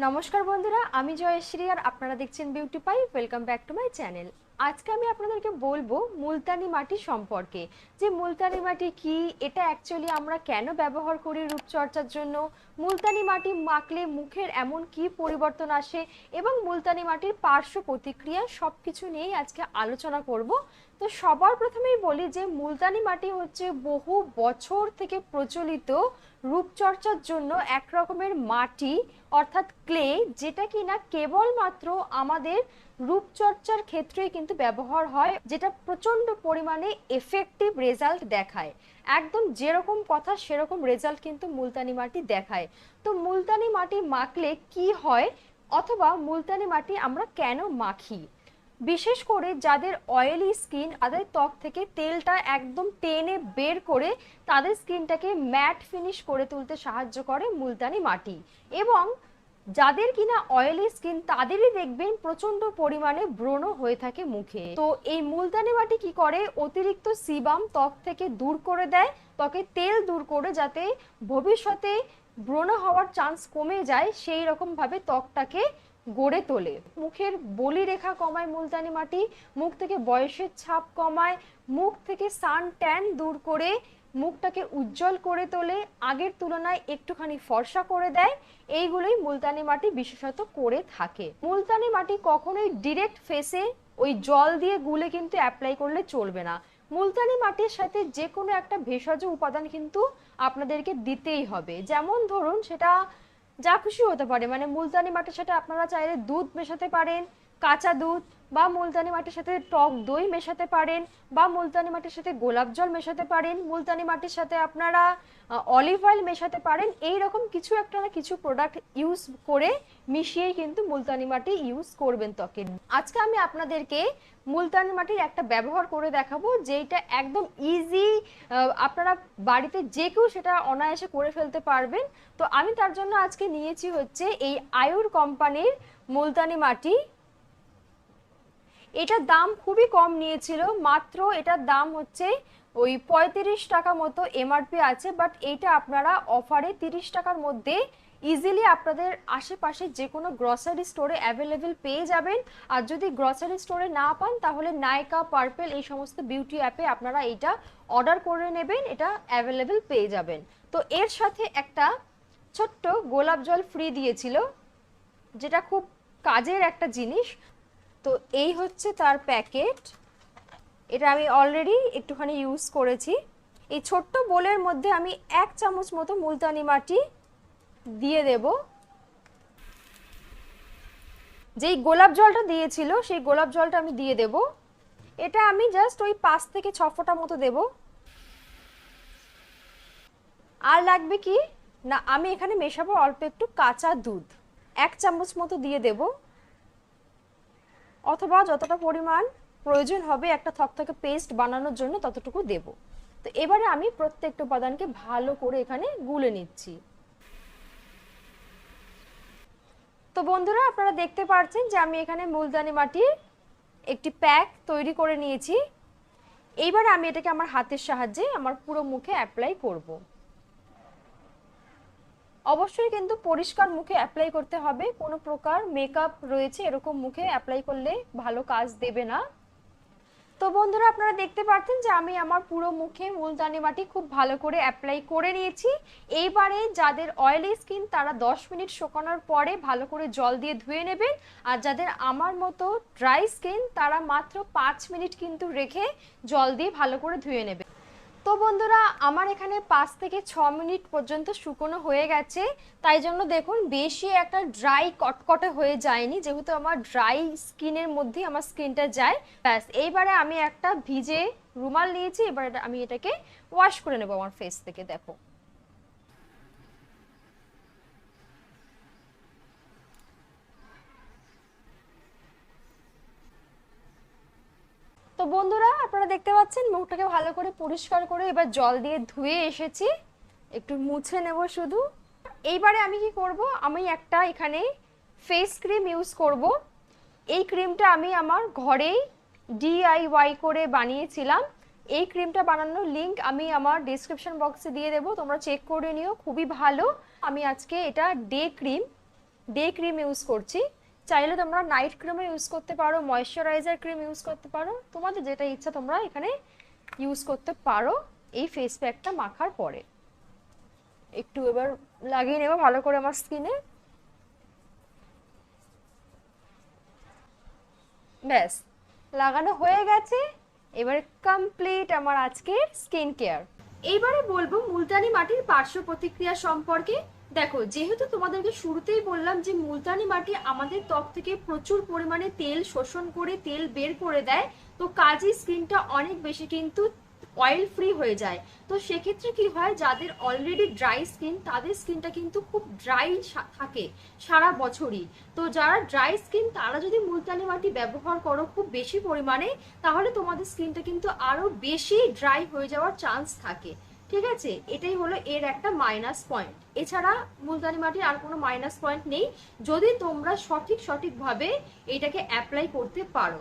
নমস্কার বন্ধুরা, আমি জয়শ্রী আর আপনারা দেখছেন beauty pie welcome back to my channel আজকে আমি আপনাদেরকে বলব মুলতানি মাটি সম্পর্কে। যে মুলতানি মাটি কি, এটা অ্যাকচুয়ালি আমরা কেন ব্যবহার করি রূপচর্চার জন্য? মুলতানি মাটি মাখলে মুখের এমন কি পরিবর্তন আসে? এবং মুলতানি মাটির পার্শ্ব প্রতিক্রিয়া সব কিছু নিয়েই আজকে আলোচনা করব। তো সবার প্রথমেই বলি যে মুলতানি মাটি হচ্ছে বহু বছর থেকে প্রচলিত রূপচর্চার জন্য এক রকমের মাটি, অর্থাৎ ক্লে, যেটা কিনা কেবলমাত্র আমাদের রূপচর্চার ক্ষেত্রেই কিন্তু ব্যবহার হয়, যেটা প্রচণ্ড পরিমাণে এফেক্টিভ রেজাল্ট দেখায়। একদম যেরকম কথা সেরকম রেজাল্ট কিন্তু মুলতানি মাটি দেখায়। তো মুলতানি মাটি মাখলে কি হয়? অথবা মুলতানি মাটি আমরা কেন মাখি? বিশেষ করে যাদের অয়েলি স্কিন তাদের ত্বক থেকে তেলটা একদম টেনে বের করে তাদের স্কিনটাকে ম্যাট ফিনিশ করে তুলতে সাহায্য করে মুলতানি মাটি। এবং যাদের কিনা অয়েলি স্কিন তাদেরই দেখবেন প্রচণ্ড পরিমাণে ব্রণ হয়ে থাকে মুখে। তো এই মুলতানি মাটি কি করে? অতিরিক্ত সিবাম ত্বক থেকে দূর করে দেয়। ত্বকে তেল দূর করে যাতে ভবিষ্যতে ব্রণ হওয়ার চান্স কমে যায়, সেই রকম ভাবে ত্বকটাকে গড়ে তোলে। মুখের বলি রেখা কমায় মুলতানি মাটি, মুখ থেকে বয়সের ছাপ কমায়, মুখ থেকে সান ট্যান দূর করে মুখটাকে উজ্জ্বল করে তোলে, আগের তুলনায় একটুখানি ফর্সা করে দেয়, এইগুলোই মুলতানি মাটি বিশেষত করে থাকে। মুলতানি মাটি কখনোই ডিরেক্ট ফেসে ওই জল দিয়ে গুলে কিন্তু অ্যাপ্লাই করলে চলবে না। মুলতানি মাটির সাথে যে কোনো একটা ভেষজ উপাদান কিন্তু আপনাদেরকে দিতেই হবে। যেমন ধরুন সেটা যা খুশি হতে পারে। মানে মুলতানি মাটির সাথে আপনারা চাইলে দুধ মেশাতে পারেন কাঁচা দুধ বা মুলতানি মাটির সাথে টক দই মেশাতে পারেন বা মুলতানি মাটির সাথে গোলাপ জল মেশাতে পারেন। মুলতানি মাটির সাথে আপনারা অলিভ অয়েল মেশাতে পারেন। এই রকম কিছু একটা না কিছু প্রোডাক্ট ইউজ করে মিশিয়েই কিন্তু মুলতানি মাটি ইউজ করবেন ত্বকে। আজকে আমি আপনাদেরকে মুলতানি মাটির একটা ব্যবহার করে দেখাবো যেটা একদম ইজি আপনারা বাড়িতে যে কেউ সেটা অনায়াসে করে ফেলতে পারবেন। তো আমি তার জন্য আজকে নিয়েছি হচ্ছে এই আয়ুর কোম্পানির মুলতানি মাটি এটার দাম খুবই কম নিয়েছিল, মাত্র এটার দাম হচ্ছে ওই পঁয়ত্রিশ টাকা মতো এমআরপি আছে বাট এইটা আপনারা অফারে তিরিশ টাকার মধ্যে ইজিলি আপনাদের আশেপাশে যে কোনো গ্রসারি স্টোরে অ্যাভেলেবেল পেয়ে যাবেন। আর যদি গ্রসারি স্টোরে না পান, তাহলে নায়কা পার্পেল এই সমস্ত বিউটি অ্যাপে আপনারা এইটা অর্ডার করে নেবেন, এটা অ্যাভেলেবেল পেয়ে যাবেন। তো এর সাথে একটা ছোট্ট গোলাপ জল ফ্রি দিয়েছিল, যেটা খুব কাজের একটা জিনিস। তো এই হচ্ছে তার প্যাকেট। এটা আমি অলরেডি একটুখানি ইউজ করেছি। এই ছোট্ট বোলের মধ্যে আমি এক চামচ মতো মুলতানি মাটি দিয়ে দেব। যেই গোলাপ জলটা দিয়েছিল, সেই গোলাপ জলটা আমি দিয়ে দেব। এটা আমি জাস্ট ওই পাঁচ থেকে ছ ফোঁটা মতো দেব। আর লাগবে কি? না, আমি এখানে মেশাবো অল্প একটু কাঁচা দুধ। এক চামচ মতো দিয়ে দেবো। অথবা যতটা পরিমাণ প্রয়োজন হবে একটা থকথকে পেস্ট বানানোর জন্য ততটুকু দেব। তো এবারে আমি প্রত্যেকটা উপাদানকে ভালো করে এখানে গুলে নিচ্ছি। তো বন্ধুরা, আপনারা দেখতে পাচ্ছেন যে আমি এখানে মুলতানি মাটির একটি প্যাক তৈরি করে নিয়েছি। এইবারে আমি এটাকে আমার হাতের সাহায্যে আমার পুরো মুখে অ্যাপ্লাই করব। অবশ্যই কিন্তু পরিষ্কার মুখে অ্যাপ্লাই করতে হবে। কোনো প্রকার মেকআপ রয়েছে এরকম মুখে অ্যাপ্লাই করলে ভালো কাজ দেবে না। তো বন্ধুরা, আপনারা দেখতে পাচ্ছেন যে আমি আমার পুরো মুখে মুলতানি মাটি খুব ভালো করে অ্যাপ্লাই করে নিয়েছি। এইবারে যাদের অয়েলি স্কিন তারা 10 মিনিট শুকানোর পরে ভালো করে জল দিয়ে ধুয়ে নেবেন। আর যাদের আমার মতো ড্রাই স্কিন তারা মাত্র 5 মিনিট কিন্তু রেখে জল দিয়ে ভালো করে ধুয়ে নেবে তো বন্ধুরা, আমার এখানে পাঁচ থেকে ছ মিনিট পর্যন্ত শুকনো হয়ে গেছে। তাই জন্য দেখুন, বেশি একটা ড্রাই কটকটে হয়ে যায়নি। যেহেতু আমার ড্রাই স্কিনের মধ্যে আমার স্কিনটা যায়। ব্যাস, এইবারে আমি একটা ভিজে রুমাল নিয়েছি। এবার আমি এটাকে ওয়াশ করে নেব আমার ফেস থেকে, দেখো। তো বন্ধুরা, আপনারা দেখতে পাচ্ছেন, মুখটাকে ভালো করে পরিষ্কার করে এবার জল দিয়ে ধুয়ে এসেছি। একটু মুছে নেব শুধু। এইবারে আমি কি করব? আমি একটা এখানে ফেস ক্রিম ইউজ করব। এই ক্রিমটা আমি আমার ঘরেই ডিআইওয়াই করে বানিয়েছিলাম। এই ক্রিমটা বানানোর লিংক আমি আমার ডিসক্রিপশন বক্সে দিয়ে দেবো। তোমরা চেক করে নিও, খুবই ভালো। আমি আজকে এটা day cream day cream use করছি। চাইলে তোমরা নাইট ক্রিমও ইউজ করতে পারো ময়শ্চারাইজার ক্রিম ইউজ করতে পারো। তোমাদের যেটা ইচ্ছা তোমরা এখানে ইউজ করতে পারো এই ফেস প্যাকটা মাখার পরে। একটু এবার লাগিয়ে নেব ভালো করে আমার স্কিনে ব্যাস, লাগানো হয়ে গেছে। এবারে কমপ্লিট আমার আজকের স্কিন কেয়ার এইবারে বলব মুলতানি মাটির পার্শ্ব প্রতিক্রিয়া সম্পর্কে। দেখো, যেহেতু তোমাদেরকে শুরুতেই বললাম যে মুলতানি মাটি আমাদের ত্বক থেকে প্রচুর পরিমাণে তেল শোষণ করে, তেল বের করে দেয়, তো কাজেই স্কিনটা অনেক বেশি কিন্তু অয়েল ফ্রি হয়ে যায়। তো সেক্ষেত্রে কি হয়, যাদের অলরেডি ড্রাই স্কিন তাদের স্কিনটা কিন্তু খুব ড্রাই থাকে সারা বছরই। তো যারা ড্রাই স্কিন তারা যদি মুলতানি মাটি ব্যবহার করো খুব বেশি পরিমাণে, তাহলে তোমাদের স্কিনটা কিন্তু আরও বেশি ড্রাই হয়ে যাওয়ার চান্স থাকে। ঠিক আছে? এটাই হলো এর একটা মাইনাস পয়েন্ট এছাড়া মুলতানি মাটির আর কোনো মাইনাস পয়েন্ট নেই। যদি তোমরা সঠিক সঠিকভাবে এটাকে অ্যাপ্লাই করতে পারো।